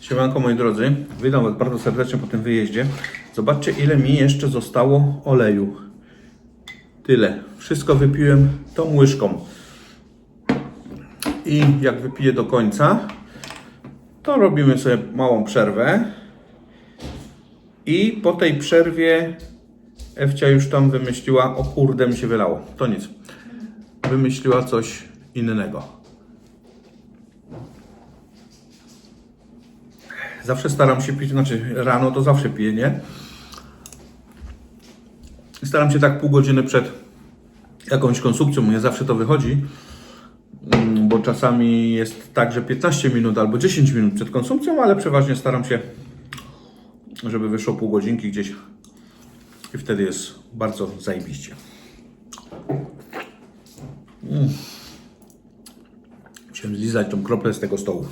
Siemanko moi drodzy, witam Was bardzo serdecznie po tym wyjeździe. Zobaczcie ile mi jeszcze zostało oleju. Tyle. Wszystko wypiłem tą łyżką. I jak wypiję do końca, to robimy sobie małą przerwę. I po tej przerwie Ewcia już tam wymyśliła, o kurde mi się wylało. To nic. Wymyśliła coś innego. Zawsze staram się pić, znaczy rano to zawsze piję, nie? Staram się tak pół godziny przed jakąś konsumpcją, nie zawsze to wychodzi, mm, bo czasami jest tak, że 15 minut albo 10 minut przed konsumpcją, ale przeważnie staram się, żeby wyszło pół godzinki gdzieś i wtedy jest bardzo zajebiście. Mm. Chciałem zlizać tą kroplę z tego stołu.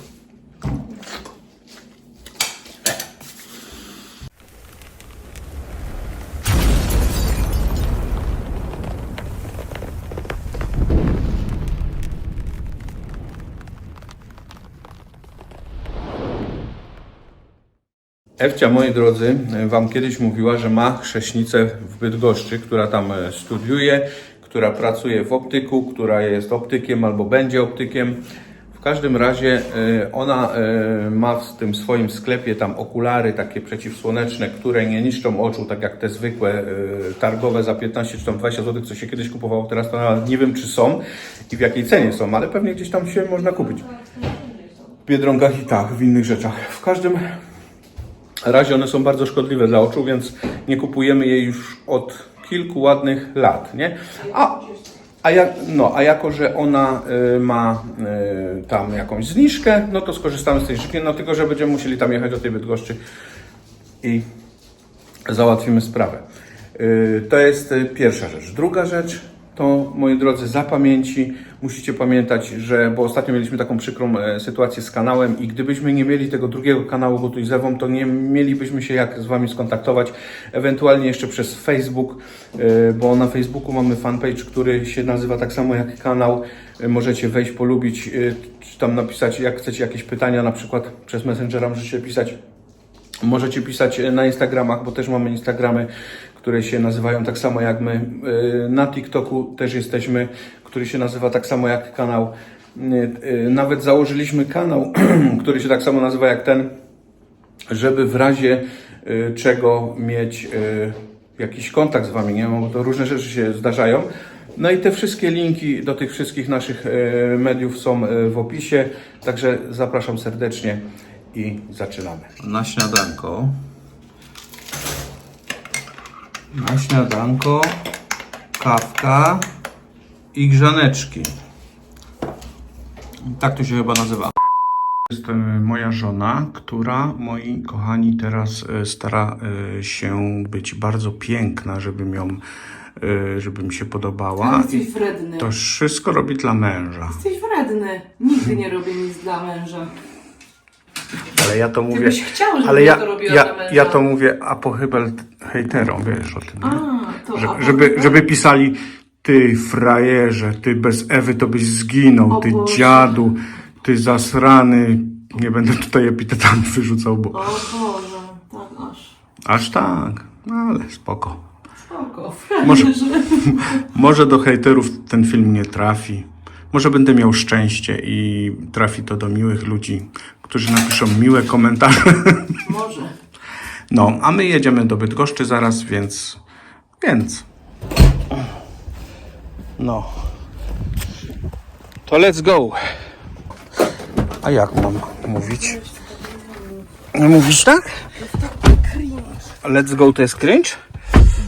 Ewcia, moi drodzy, Wam kiedyś mówiła, że ma chrześnicę w Bydgoszczy, która tam e, studiuje, która pracuje w optyku, która jest optykiem albo będzie optykiem. W każdym razie e, ona e, ma w tym swoim sklepie tam okulary takie przeciwsłoneczne, które nie niszczą oczu, tak jak te zwykłe targowe za 15 czy tam 20 zł, co się kiedyś kupowało, teraz to nawet nie wiem czy są i w jakiej cenie są, ale pewnie gdzieś tam się można kupić. W Biedronkach i tak, w innych rzeczach. W każdym razie one są bardzo szkodliwe dla oczu, więc nie kupujemy jej już od kilku ładnych lat, nie? A, a, jak, no, a jako, że ona y, ma y, tam jakąś zniżkę, no to skorzystamy z tej zniżki, no tylko, że będziemy musieli tam jechać do tej Bydgoszczy i załatwimy sprawę. Y, To jest y, pierwsza rzecz. Druga rzecz to, moi drodzy, za pamięci musicie pamiętać, że, bo ostatnio mieliśmy taką przykrą e, sytuację z kanałem i gdybyśmy nie mieli tego drugiego kanału Gotuj z Ewą, to nie mielibyśmy się jak z Wami skontaktować, ewentualnie jeszcze przez Facebook, e, bo na Facebooku mamy fanpage, który się nazywa tak samo jak kanał. E, Możecie wejść, polubić, czy tam napisać, jak chcecie jakieś pytania, na przykład przez Messengera możecie pisać. Możecie pisać na Instagramach, bo też mamy Instagramy, które się nazywają tak samo jak my. Yy, Na TikToku też jesteśmy, który się nazywa tak samo jak kanał. Yy, yy, Nawet założyliśmy kanał, który się tak samo nazywa jak ten, żeby w razie czego mieć jakiś kontakt z Wami, nie? Bo to różne rzeczy się zdarzają. No i te wszystkie linki do tych wszystkich naszych mediów są w opisie, także zapraszam serdecznie i zaczynamy. Na śniadanko. Na śniadanko kawka i grzaneczki. Tak to się chyba nazywa. Jest e, moja żona, która, moi kochani, teraz e, stara e, się być bardzo piękna, żeby ją, żeby mi się podobała. Ale jesteś wredny. to wszystko robi dla męża. Jesteś wredny. Nigdy nie robię nic dla męża. Ale ja to mówię. byś chciał, żebym ale ja ja, to robiła ja, dla męża. ja to mówię apochybel hejterom, wiesz o tym. A, to Że, a żeby, potem- żeby pisali, ty frajerze, ty bez Ewy to byś zginął, O ty Boże. dziadu, ty zasrany. Nie będę tutaj epitetami wyrzucał, bo O Boże, tak aż. aż tak, no ale spoko. Spoko, Może- frajerze. Może do hejterów ten film nie trafi. Może będę miał szczęście i trafi to do miłych ludzi, którzy napiszą miłe komentarze. Może. No, a my jedziemy do Bydgoszczy zaraz, więc... Więc... No. To let's go. A jak mam mówić? Mówisz tak? Let's go to jest cringe?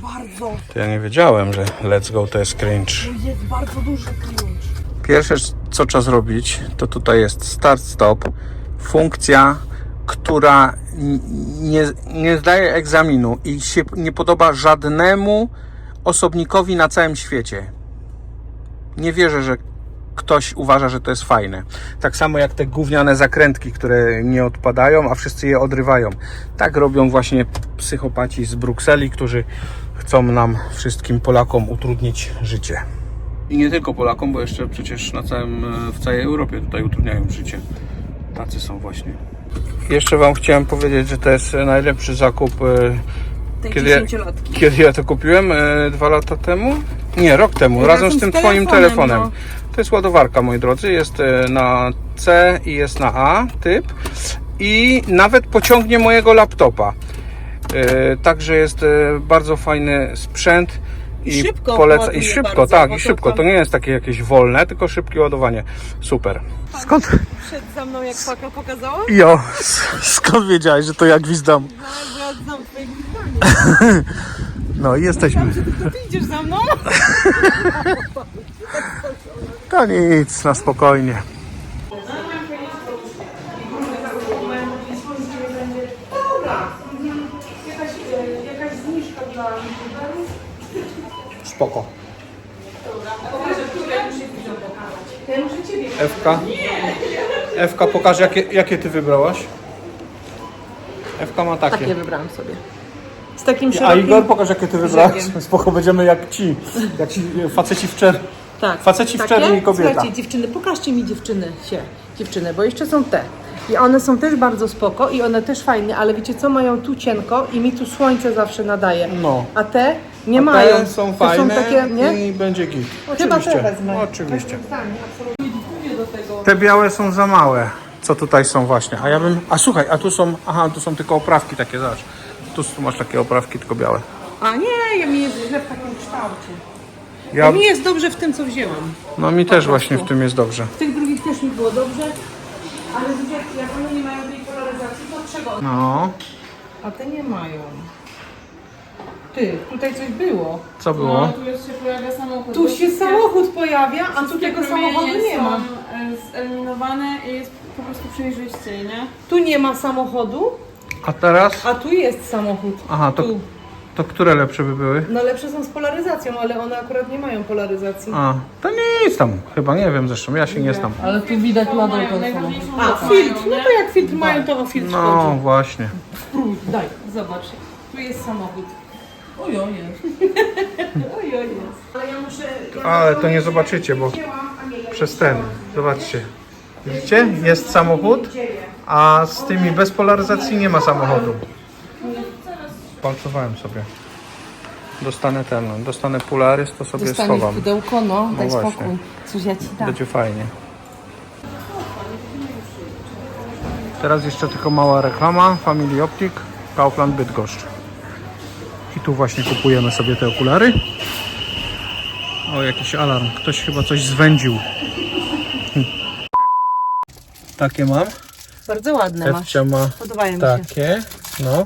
Bardzo. To ja nie wiedziałem, że let's go to jest cringe. Jest bardzo duży cringe. Pierwsze, co trzeba zrobić, to tutaj jest start-stop. Funkcja, która nie, nie zdaje egzaminu i się nie podoba żadnemu osobnikowi na całym świecie. Nie wierzę, że ktoś uważa, że to jest fajne. Tak samo jak te gówniane zakrętki, które nie odpadają, a wszyscy je odrywają. Tak robią właśnie psychopaci z Brukseli, którzy chcą nam wszystkim Polakom utrudnić życie. I nie tylko Polakom, bo jeszcze przecież na całym, e, w całej Europie tutaj utrudniają życie. Tacy są właśnie. Jeszcze Wam chciałem powiedzieć, że to jest najlepszy zakup. e, Tej Kiedy- dziesięciolatki. Kiedy ja to kupiłem? E, Dwa lata temu? Nie, rok temu, razem, Razem z z tym Twoim telefonem, telefonem. no. To jest ładowarka, moi drodzy. Jest e, na C i jest na A typ. I nawet pociągnie mojego laptopa. E, Także jest e, bardzo fajny sprzęt. I szybko poleca, I szybko, bardzo, tak, i to szybko. tam- To nie jest takie jakieś wolne, tylko szybkie ładowanie. Super. Skąd? Przed za mną jak paka pokazała? Jo, skąd wiedziałeś, że to ja gwizdam? No, że ja znam twoje gwizdanie. No i jesteśmy. To ty idziesz za mną? To nic, na spokojnie. Spoko. Ewka. Ewka, pokaż jakie, jakie ty wybrałaś. Ewka ma takie. Takie wybrałam sobie. Z takim A szerokim... Igor, pokaż jakie ty wybrałeś. brzegiem. Spoko, będziemy jak ci. Jak ci faceci w czerni. Tak. Faceci w czerni i kobieta. Słuchajcie, dziewczyny, pokażcie mi dziewczyny się. Dziewczyny, bo jeszcze są te. I one są też bardzo spoko i one też fajne, ale wiecie co, mają tu cienko i mi tu słońce zawsze nadaje. No. A te nie Te mają. są Te fajne są takie, nie? i będzie git. Chyba Oczywiście. te wezmę. Oczywiście. Te białe są za małe, co tutaj są właśnie. A ja bym. A słuchaj, a tu są. Aha, tu są tylko oprawki takie, zobacz. Tu, tu masz takie oprawki, tylko białe. A nie, ja mi jest źle w takim kształcie. Ja, Ja... Mi jest dobrze w tym, co wzięłam. no mi też właśnie w tym jest dobrze. W tych drugich też mi było dobrze, ale jak one nie mają tej polaryzacji, to czego? No, A te nie mają. Ty, tutaj coś było. co było? No, tu już się pojawia samochód. Tu bo się wszystkie- samochód pojawia, a tu wszystkie tego promienie samochodu nie są, ma. e, Zeliminowane i jest po prostu przejrzyście, nie? Tu nie ma samochodu, A teraz? a tu jest samochód. Aha, to, Tu. to które lepsze by były? No lepsze są z polaryzacją, ale one akurat nie mają polaryzacji. A, to nic tam. Chyba nie wiem zresztą, ja się nie znam. Ale tu widać mają najważniejszą A, rzecz filtr. mają, No nie? to jak filtr mają, to o filtr No chodzi. właśnie. Daj, zobacz. Tu jest samochód. Ojo, jest. Ojo, jest. Ale ja muszę... Ale to nie zobaczycie, bo przez ten. Zobaczcie. Widzicie? Jest samochód, a z tymi bez polaryzacji nie ma samochodu. Palcowałem sobie. Dostanę ten, dostanę Polaris, to sobie Dostaniesz schowam. pudełko, no, daj właśnie. spokój. Coś ja ci dam. Będzie fajnie. Teraz jeszcze tylko mała reklama. Family Optic, Kaufland Bydgoszcz. I tu właśnie kupujemy sobie te okulary. O, jakiś alarm. Ktoś chyba coś zwędził. Hm. Takie mam. Bardzo ładne. Ewcia ma Podobają mi się. takie. No.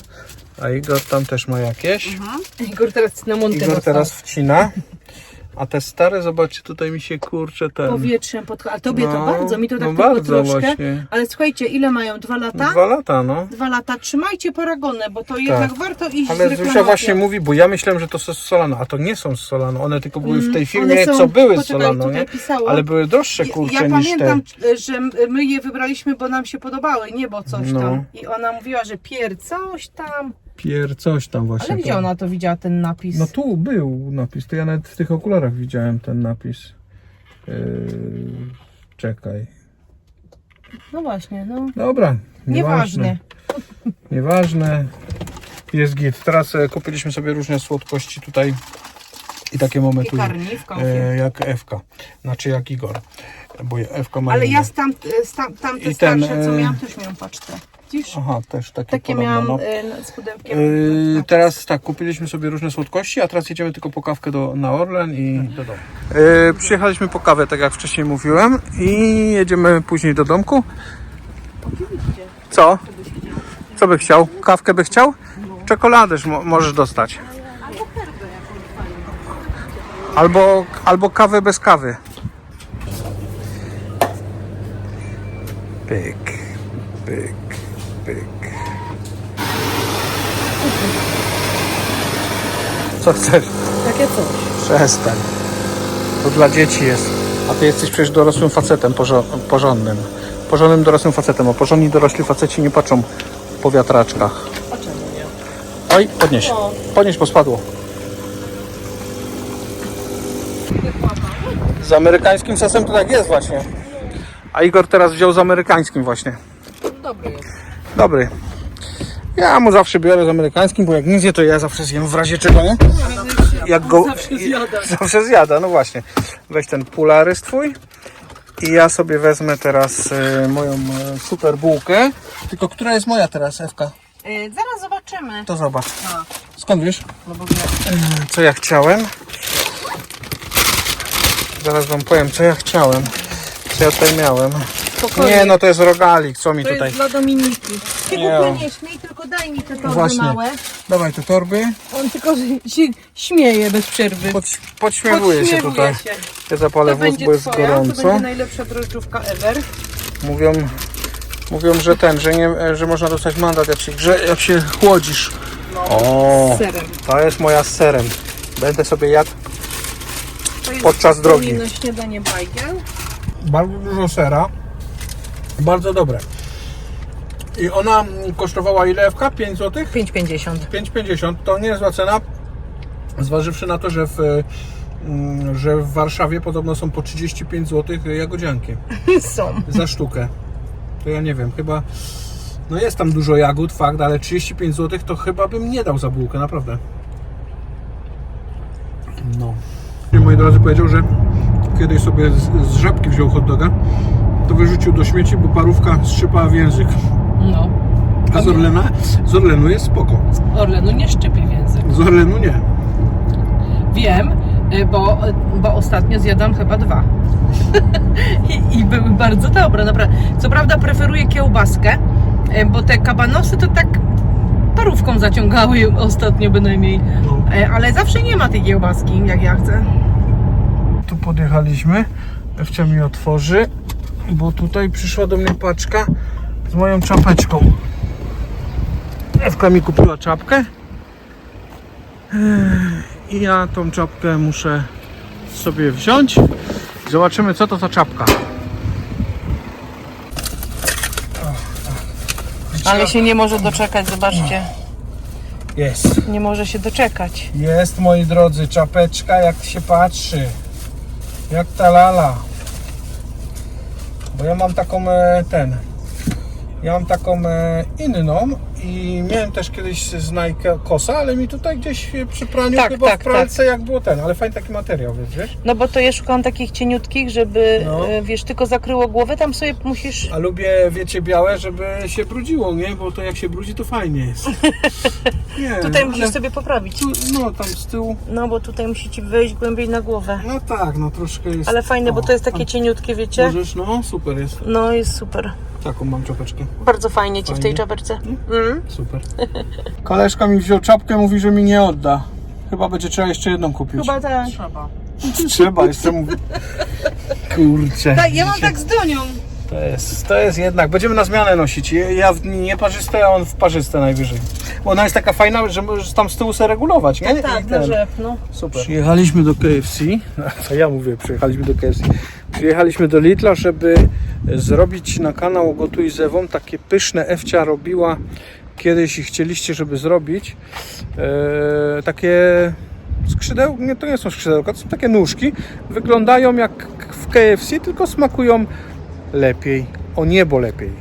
A Igor tam też ma jakieś. Igor teraz na Igor teraz wcina. A te stare, zobaczcie, tutaj mi się kurczę ten... powietrzem pod... A tobie to No, bardzo, mi to tak no tylko bardzo troszkę. właśnie. Ale słuchajcie, ile mają? Dwa lata? Dwa lata, no. Dwa lata. Trzymajcie paragony, bo to jednak warto iść z Ale Zuzia reklamacją. właśnie mówi, bo ja myślałem, że to są z Solano, a to nie są z Solano. One tylko były w tej Mm, firmie, one są- co były z poczekaj, Solano, tutaj nie? pisało. Ale były droższe, Ja, kurczę, ja niż pamiętam, te. że my je wybraliśmy, bo nam się podobały, nie bo coś No. tam. I ona mówiła, że pier coś tam. Pier coś tam właśnie. Ale gdzie to- ona to widziała, ten napis? No tu był napis, to ja nawet w tych okularach widziałem ten napis. Yy, czekaj. No właśnie, no. Dobra, Nieważne. nieważne. Jest git. Teraz e, kupiliśmy sobie różne słodkości tutaj i takie. Piekarni w kąpie. E, jak Ewka, znaczy jak Igor, bo Ewka ma Ale inne. ja z tam, z tam, tamte I ten, starsze, co e, miałam, też miałam paczkę. Widzisz? Aha, też takie, Takie podobne, miałam no. e, z pudełkiem. Yy, teraz tak, kupiliśmy sobie różne słodkości, a teraz jedziemy tylko po kawkę do, na Orlen i do domu. Yy, przyjechaliśmy po kawę, tak jak wcześniej mówiłem i jedziemy później do domku. Co? Co by chciał? Kawkę by chciał? Czekoladę mo- możesz dostać. Albo, albo kawę bez kawy. Pyk, pyk, pyk. Co chcesz? Takie coś. Przestań. To dla dzieci jest. A ty jesteś przecież dorosłym facetem porzo- porządnym. Porządnym dorosłym facetem, a porządni dorośli faceci nie patrzą po wiatraczkach. A czemu nie? Oj, podnieś. Podnieś, bo spadło. Z amerykańskim sosem to tak jest właśnie. A Igor teraz wziął z amerykańskim właśnie. Dobry jest. Dobry. Ja mu zawsze biorę z amerykańskim, bo jak nie zje, to ja zawsze zjem w razie czego, nie? Jak go... Zawsze zjada. Zawsze zjada, no właśnie. Weź ten pularys twój. I ja sobie wezmę teraz e, moją e, super bułkę. Tylko która jest moja teraz, Ewka? E, zaraz zobaczymy. To zobacz. Skąd wiesz? No bo wiem. Co ja chciałem? Zaraz wam powiem, co ja chciałem. Co ja tutaj miałem. Spokojnie. Nie, no to jest rogalik, co mi To tutaj... jest dla Dominiki. Ty Nie. głupio nie śmiej, tylko daj mi te torby Właśnie. małe. Dawaj te torby. On tylko się śmieje bez przerwy. Pod, podśmiewuję się Podśmiewuje tutaj. się. Ja zapalę To wóz, będzie bo jest twoja, to gorąco. będzie najlepsza drożdżówka ever. Mówią, mówią, że ten, że, nie, że można dostać mandat, jak się, grze, jak się chłodzisz. O, Z serem. to jest moja z serem. Będę sobie jadł To jest Podczas drogi. na śniadanie bajgiel. Bardzo dużo sera. Bardzo dobre. I ona kosztowała ile Ewka? 5 zł? 5,50. 5,50 to nie jest zła cena, zważywszy na to, że w, mm, że w Warszawie podobno są po 35 zł jagodzianki Są. za sztukę. To ja nie wiem, chyba no jest tam dużo jagód, fakt, ale 35 zł to chyba bym nie dał za bułkę, naprawdę. No. I Moi drodzy powiedział, że kiedyś sobie z, z żabki wziął hot doga, to wyrzucił do śmieci, bo parówka strzypała w język. No. A z Orlena, z Orlenu jest spoko. Orlenu nie szczypie w język. Z Orlenu nie. Wiem, y, bo, bo ostatnio zjadłam chyba dwa. I, I były bardzo dobre, naprawdę. Co prawda preferuję kiełbaskę, y, bo te kabanosy to tak parówką zaciągały ostatnio bynajmniej. Y, Ale zawsze nie ma tej kiełbaski, jak ja chcę. Tu podjechaliśmy. Ewcia mi otworzy, bo tutaj przyszła do mnie paczka z moją czapeczką. Ewka mi kupiła czapkę. I ja tą czapkę muszę sobie wziąć. Zobaczymy co to za czapka. Ale się nie może doczekać, zobaczcie. Jest. Nie może się doczekać. Jest moi drodzy, czapeczka jak się patrzy. Jak ta lala. Bo ja mam taką e, ten. Ja mam taką e, inną i miałem też kiedyś z Nike kosa, ale mi tutaj gdzieś e, przy praniu Tak, chyba tak, w pralce jak było ten, ale fajny taki materiał, wiesz, wiesz? No bo to ja szukam takich cieniutkich, żeby, No. y, wiesz, tylko zakryło głowę, tam sobie musisz... A lubię, wiecie, białe, żeby się brudziło, nie? Bo to jak się brudzi, to fajnie jest. Nie, Tutaj ale musisz sobie poprawić. tu, No, tam z tyłu. No bo tutaj musi ci wejść głębiej na głowę. No tak, no troszkę jest. Ale fajne, bo o, to jest takie cieniutkie, wiecie? Możesz, no super jest. No jest super. Taką mam czapeczkę. Bardzo fajnie ci w tej Fajnie. czapeczce. Mm. Super. Koleżka mi wziął czapkę, mówi, że mi nie odda. Chyba będzie trzeba jeszcze jedną kupić. Chyba tak. Trzeba. Trzeba jeszcze mówi. Kurczę. Tak, ja mam tak z Donią. To jest, to jest jednak. Będziemy na zmianę nosić. Ja w dni nieparzyste, a on w parzyste najwyżej. Bo ona jest taka fajna, że możesz tam z tyłu sobie regulować, nie? Tak, I na ten. rzep, no. Super. Przyjechaliśmy do KFC. To ja mówię, przyjechaliśmy do KFC. Przyjechaliśmy do Lidla, żeby zrobić na kanał Gotuj z Ewą. Takie pyszne Ewcia robiła kiedyś i chcieliście, żeby zrobić. E, takie skrzydełka, nie, to nie są skrzydełka, to są takie nóżki. Wyglądają jak w KFC, tylko smakują lepiej. O niebo lepiej.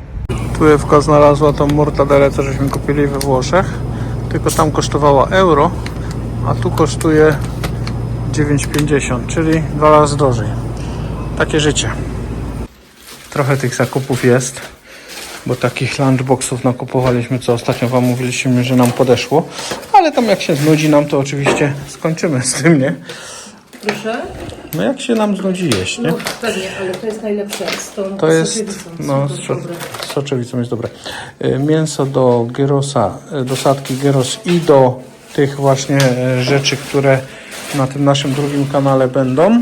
Tu Ewka znalazła tą mortadelę, co żeśmy kupili we Włoszech. Tylko tam kosztowała euro, a tu kosztuje 9,50, czyli dwa razy drożej. Takie życie. Trochę tych zakupów jest, bo takich lunchboxów nakupowaliśmy, co ostatnio Wam mówiliśmy, że nam podeszło. Ale tam jak się znudzi nam, to oczywiście skończymy z tym, nie? Proszę? No jak się nam znudzi jeść, nie? No pewnie, ale to jest najlepsze z tą To jest, soczewicą. no, Super dobre. z soczewicą jest dobre. Y, Mięso do gyrosa, y, do sadki gyros i do tych właśnie y, rzeczy, które na tym naszym drugim kanale będą. Y,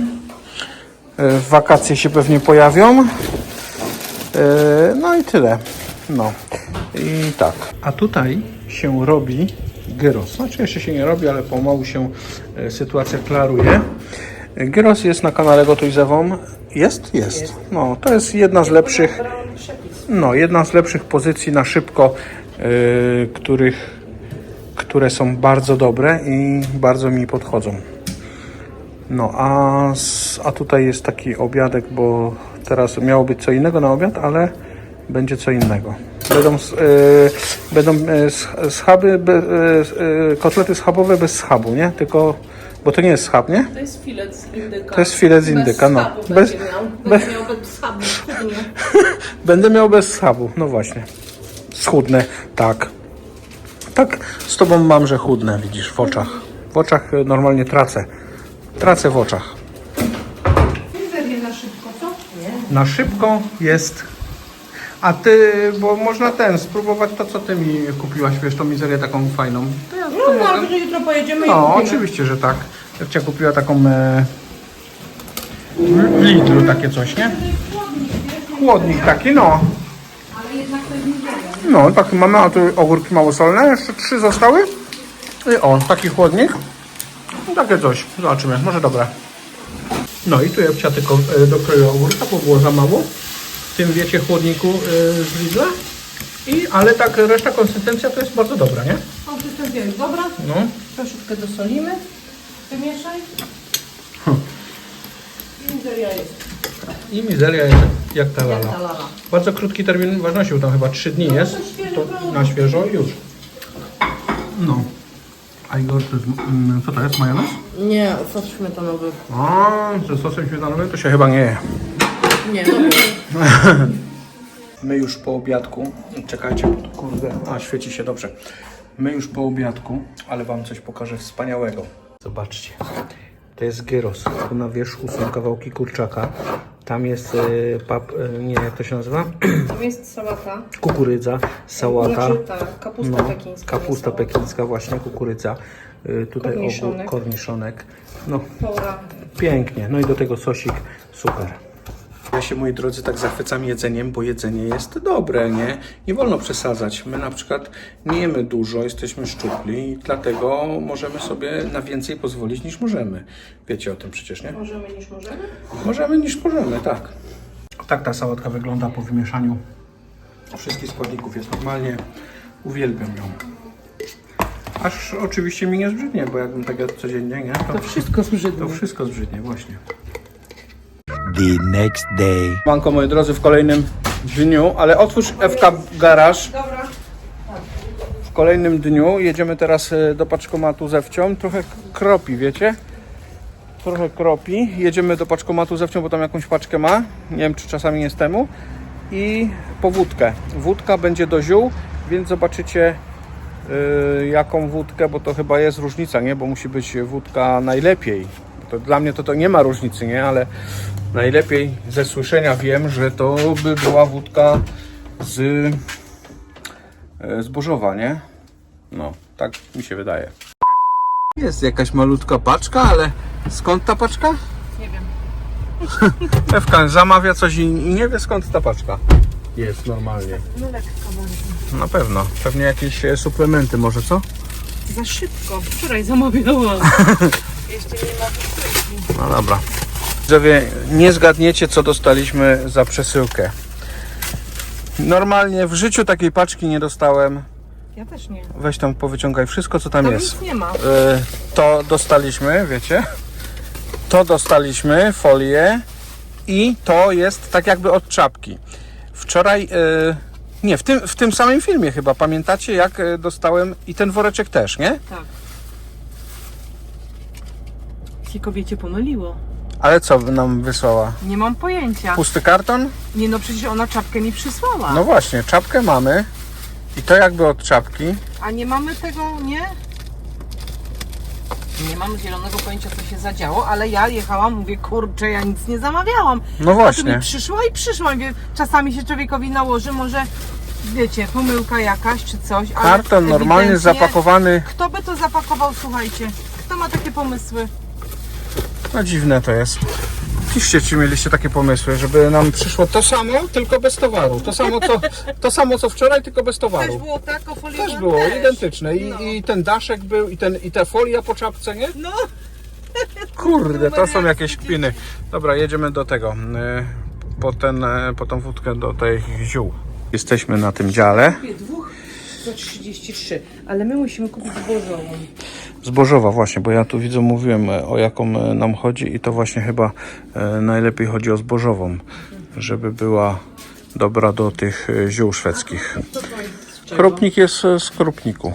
W wakacje się pewnie pojawią. Y, No i tyle. No. I tak. A tutaj się robi gyros. Znaczy jeszcze się nie robi, ale pomału się y, sytuacja klaruje. Gyros jest na kanale Gotuj z Ewą. Jest? Jest. No, to jest jedna z lepszych no, jedna z lepszych pozycji na szybko, yy, których, które są bardzo dobre i bardzo mi podchodzą. No, a, a tutaj jest taki obiadek, bo teraz miało być co innego na obiad, ale będzie co innego. Będą, e, będą e, sch- schaby, be, e, kotlety schabowe bez schabu, nie? Tylko, bo to nie jest schab, nie? To jest filet z indyka. To jest filet z indyka, no. Bez- Bez, będzie miał bez schabu. Będę miał bez schabu, no właśnie. Schudnę, tak. Tak, z tobą mam, że chudnę, widzisz, w oczach. W oczach e, normalnie tracę. Tracę w oczach. na szybko, co? Nie. Na szybko jest. A ty, bo można ten, spróbować to, co ty mi kupiłaś, wiesz, tą mizerię taką fajną. To No, no, jutro pojedziemy No, kupimy. oczywiście, że tak. Ewcia kupiła taką e, w Lidlu takie coś, nie? Chłodnik taki, no. No, taki mamy, a tu ogórki małosolne, jeszcze trzy zostały. I o, taki chłodnik. No, takie coś, zobaczymy, może dobre. No i tu Ewcia tylko e, dokroiła ogórka, bo było za mało. W tym wiecie chłodniku e, z Lidla. I, ale tak reszta konsystencja to jest bardzo dobra, nie? Konsystencja jest dobra, No. troszeczkę dosolimy, wymieszaj. I mizeria jest, I mizeria jest jak ta jak lala. ta lala. Bardzo krótki termin ważności, bo tam chyba 3 dni jest. to To na świeżo i już. No. A Igor, to jest, mm, co to jest, majonez? Nie, sos śmietanowy. A, ze sosem śmietanowym to się chyba nie je. Nie, no My już po obiadku, czekajcie, kurde, a świeci się dobrze. My już po obiadku, ale wam coś pokażę wspaniałego. Zobaczcie, to jest gyros. Tu na wierzchu są kawałki kurczaka. Tam jest e, pap, e, nie jak to się nazywa? Tam jest sałata. Kukurydza, sałata. Znaczy ta kapusta No, pekińska. kapusta nie pekińska, właśnie kukurydza. Y, Tutaj Korniszonek. ogór, korniszonek. No, sałata. pięknie. No i do tego sosik. Super. Ja się, moi drodzy, tak zachwycam jedzeniem, bo jedzenie jest dobre, nie? Nie wolno przesadzać. My na przykład nie jemy dużo, jesteśmy szczupli i dlatego możemy sobie na więcej pozwolić niż możemy. Wiecie o tym przecież, nie? Możemy niż możemy? Możemy niż możemy, tak. Tak ta sałatka wygląda po wymieszaniu wszystkich składników. Jest normalnie, uwielbiam ją. Aż oczywiście mi nie zbrzydnie, bo jakbym tak jadł codziennie, nie? To, To wszystko zbrzydło. to wszystko zbrzydnie, właśnie. The next day. Manko, moi drodzy, w kolejnym dniu, ale otwórz FK Garaż. W kolejnym dniu jedziemy teraz e, do paczkomatu z Ewcią. Trochę kropi, wiecie? Trochę kropi. Jedziemy do paczkomatu z Ewcią, bo tam jakąś paczkę ma. Nie wiem, czy czasami jest temu. I po wódkę. Wódka będzie do ziół, więc zobaczycie y, jaką wódkę, bo to chyba jest różnica, nie? Bo musi być wódka najlepiej. To dla mnie to, to nie ma różnicy, nie? Ale najlepiej ze słyszenia wiem, że to by była wódka z e, zbożowa, nie? No, tak mi się wydaje. Jest jakaś malutka paczka, ale skąd ta paczka? Nie wiem. Ewka zamawia coś i nie wie skąd ta paczka. Jest normalnie. No lekko bardzo. Na pewno. Pewnie jakieś e, suplementy może, co? Za szybko. Wczoraj zamawiałam. Jeszcze nie ma wysyłki. No dobra. Widzowie, nie zgadniecie co dostaliśmy za przesyłkę. Normalnie w życiu takiej paczki nie dostałem. Ja też nie. Weź tam powyciągaj wszystko co tam Tam jest. nic nie ma. Y, to dostaliśmy, wiecie? To dostaliśmy, folię i to jest tak jakby od czapki. Wczoraj, y, nie, w tym, w tym samym filmie chyba, pamiętacie jak y, dostałem i ten woreczek też, nie? Tak. Ci kobiecie pomyliło. Ale co nam wysłała? Nie mam pojęcia. Pusty karton? Nie no, przecież ona czapkę mi przysłała. No właśnie, czapkę mamy i to jakby od czapki. A nie mamy tego, nie? Nie mam zielonego pojęcia, co się zadziało, ale ja jechałam, mówię, kurczę, ja nic nie zamawiałam. No A tu właśnie. mi przyszła i przyszła. Mówię, czasami się człowiekowi nałoży, może, wiecie, pomyłka jakaś czy coś. Ale Karton normalnie ewidentnie- zapakowany. Kto by to zapakował, słuchajcie? Kto ma takie pomysły? No dziwne to jest. Piszcie, czy mieliście takie pomysły, żeby nam przyszło to samo, tylko bez towaru. To samo co, to samo, co wczoraj, tylko bez Też towaru. było tak ofoliowane? Też było identyczne. I, No. I ten daszek był, i, ten, i ta folia po czapce, nie? No, Kurde, to są jakieś kpiny. Dobra, jedziemy do tego. y, Po, ten, y, po tą wódkę do tych ziół. Jesteśmy na tym dziale. dwóch za 33, ale my musimy kupić zbożową. Zbożowa właśnie, bo ja tu widzę, mówiłem e, o jaką e, nam chodzi i to właśnie chyba e, najlepiej chodzi o zbożową, żeby była dobra do tych ziół szwedzkich. Krupnik jest z krupniku.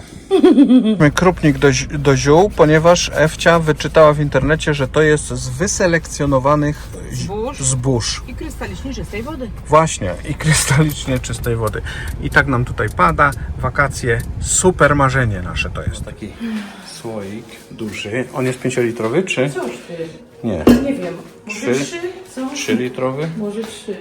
Krupnik do, do ziół, ponieważ Ewcia wyczytała w internecie, że to jest z wyselekcjonowanych Zbóż. zbóż. I krystalicznie czystej wody. Właśnie, i krystalicznie czystej wody. I tak nam tutaj pada. Wakacje, super marzenie nasze to jest. Taki słoik duży. On jest 5-litrowy, czy? Coś ty. Nie. Nie wiem. Może Trzy. trzy? Co? 3-litrowy. Może trzy.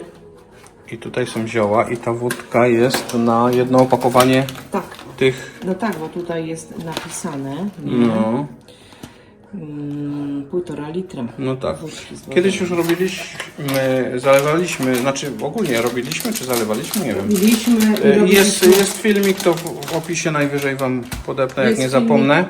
I tutaj są zioła i ta wódka jest na jedno opakowanie Tak. tych. No tak, bo tutaj jest napisane No, mm, półtora litra. no tak. Wódki z wodą. Kiedyś już robiliśmy, zalewaliśmy, znaczy ogólnie robiliśmy, czy zalewaliśmy, nie wiem. I E, Jest, robiliśmy- jest filmik, to w w opisie najwyżej Wam podepnę, jak Jest nie filmik? zapomnę.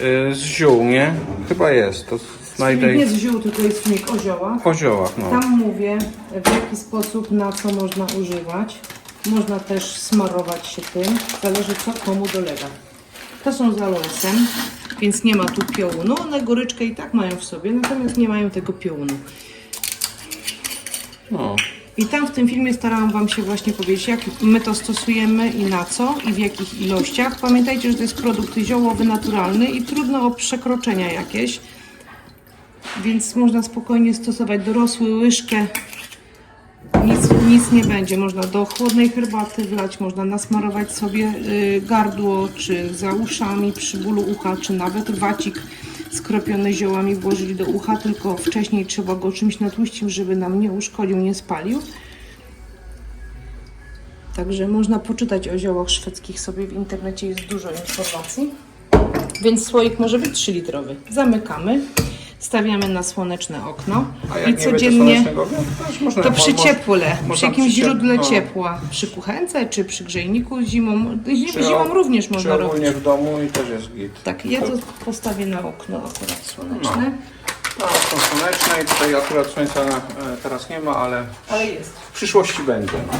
E, Z ziół, nie? Chyba jest, to znajdę Nie z ziół, tylko jest filmik o ziołach. po ziołach, no. Tam mówię, w jaki sposób, na co można używać. Można też smarować się tym, zależy co komu dolega. To są z aloesem, więc nie ma tu piołunu. One goryczkę i tak mają w sobie, natomiast nie mają tego piołunu. no. I tam w tym filmie starałam Wam się właśnie powiedzieć, jak my to stosujemy i na co i w jakich ilościach. Pamiętajcie, że to jest produkt ziołowy, naturalny i trudno o przekroczenia jakieś. Więc można spokojnie stosować dorosły łyżkę. Nic, nie będzie. Można do chłodnej herbaty wlać, można nasmarować sobie y, gardło, czy za uszami przy bólu ucha, czy nawet wacik skropiony ziołami włożyć do ucha, tylko wcześniej trzeba go czymś natłuścić, żeby nam nie uszkodził, nie spalił. Także można poczytać o ziołach szwedzkich sobie w internecie, jest dużo informacji. Więc słoik może być 3 litrowy. Zamykamy, stawiamy na słoneczne okno A jak i nie będzie codziennie słonecznego też można, to przy mo- mo- ciepłe, przy jakimś ciep- źródle no. ciepła, przy kuchence czy przy grzejniku zimą, Czy zimą o- również można czy robić. ogólnie w domu i też jest git. Tak, ja to postawię na okno akurat słoneczne, No, są słoneczne i tutaj akurat słońca e, teraz nie ma, ale ale jest. w przyszłości będzie. No.